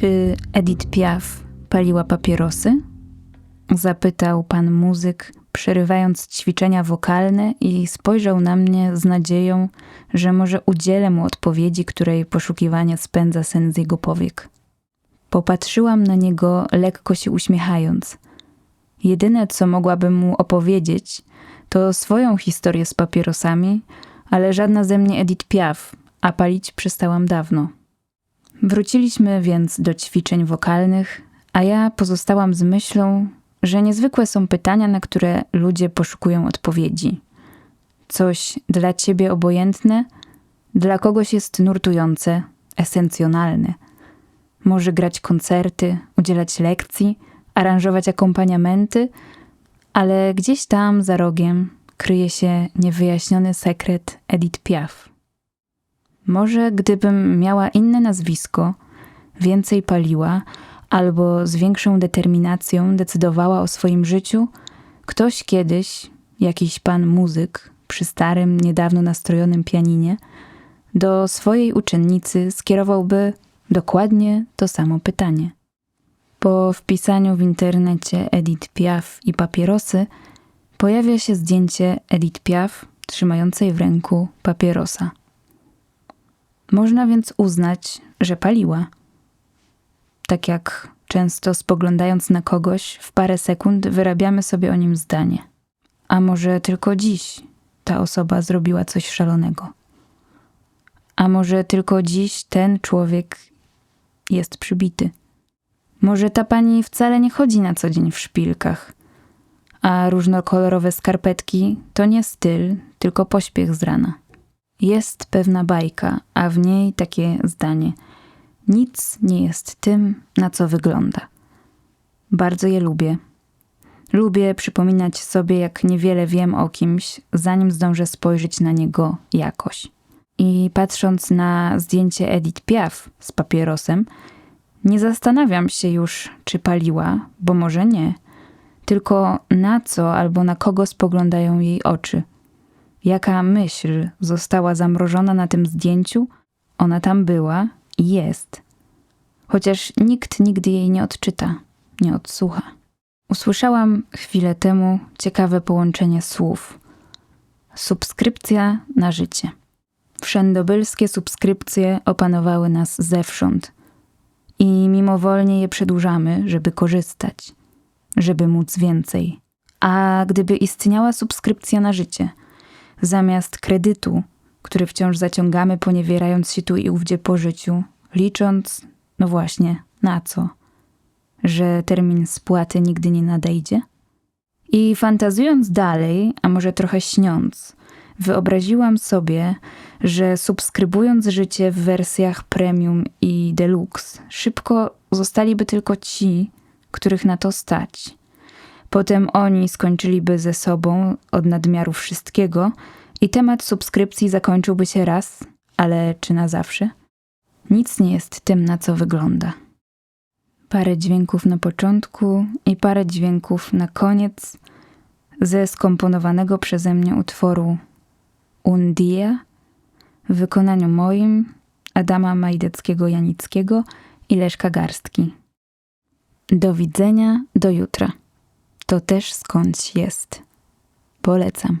Czy Edith Piaf paliła papierosy? Zapytał pan muzyk, przerywając ćwiczenia wokalne i spojrzał na mnie z nadzieją, że może udzielę mu odpowiedzi, której poszukiwanie spędza sen z jego powiek. Popatrzyłam na niego, lekko się uśmiechając. Jedyne, co mogłabym mu opowiedzieć, to swoją historię z papierosami, ale żadna ze mnie Edith Piaf, a palić przestałam dawno. Wróciliśmy więc do ćwiczeń wokalnych, a ja pozostałam z myślą, że niezwykłe są pytania, na które ludzie poszukują odpowiedzi. Coś dla ciebie obojętne, dla kogoś jest nurtujące, esencjonalne. Może grać koncerty, udzielać lekcji, aranżować akompaniamenty, ale gdzieś tam za rogiem kryje się niewyjaśniony sekret Edith Piaf. Może gdybym miała inne nazwisko, więcej paliła, albo z większą determinacją decydowała o swoim życiu, ktoś kiedyś, jakiś pan muzyk przy starym, niedawno nastrojonym pianinie, do swojej uczennicy skierowałby dokładnie to samo pytanie. Po wpisaniu w internecie Edith Piaf i papierosy pojawia się zdjęcie Edith Piaf trzymającej w ręku papierosa. Można więc uznać, że paliła. Tak jak często spoglądając na kogoś, w parę sekund wyrabiamy sobie o nim zdanie. A może tylko dziś ta osoba zrobiła coś szalonego? A może tylko dziś ten człowiek jest przybity? Może ta pani wcale nie chodzi na co dzień w szpilkach, a różnokolorowe skarpetki to nie styl, tylko pośpiech z rana. Jest pewna bajka, a w niej takie zdanie: Nic nie jest tym, na co wygląda. Bardzo je lubię. Lubię przypominać sobie, jak niewiele wiem o kimś, zanim zdążę spojrzeć na niego jakoś. I patrząc na zdjęcie Edith Piaf z papierosem, nie zastanawiam się już, czy paliła, bo może nie, tylko na co albo na kogo spoglądają jej oczy. Jaka myśl została zamrożona na tym zdjęciu, ona tam była i jest. Chociaż nikt nigdy jej nie odczyta, nie odsłucha. Usłyszałam chwilę temu ciekawe połączenie słów. Subskrypcja na życie. Wszędobylskie subskrypcje opanowały nas zewsząd i mimowolnie je przedłużamy, żeby korzystać, żeby móc więcej. A gdyby istniała subskrypcja na życie, zamiast kredytu, który wciąż zaciągamy, poniewierając się tu i ówdzie po życiu, licząc, no właśnie, na co? Że termin spłaty nigdy nie nadejdzie? I fantazując dalej, a może trochę śniąc, wyobraziłam sobie, że subskrybując życie w wersjach premium i deluxe, szybko zostaliby tylko ci, których na to stać. Potem oni skończyliby ze sobą od nadmiaru wszystkiego i temat subskrypcji zakończyłby się raz, ale czy na zawsze? Nic nie jest tym, na co wygląda. Parę dźwięków na początku i parę dźwięków na koniec ze skomponowanego przeze mnie utworu Un Dia w wykonaniu moim, Adama Majdeckiego-Janickiego i Leszka Garstki. Do widzenia, do jutra. To też skądś jest. Polecam.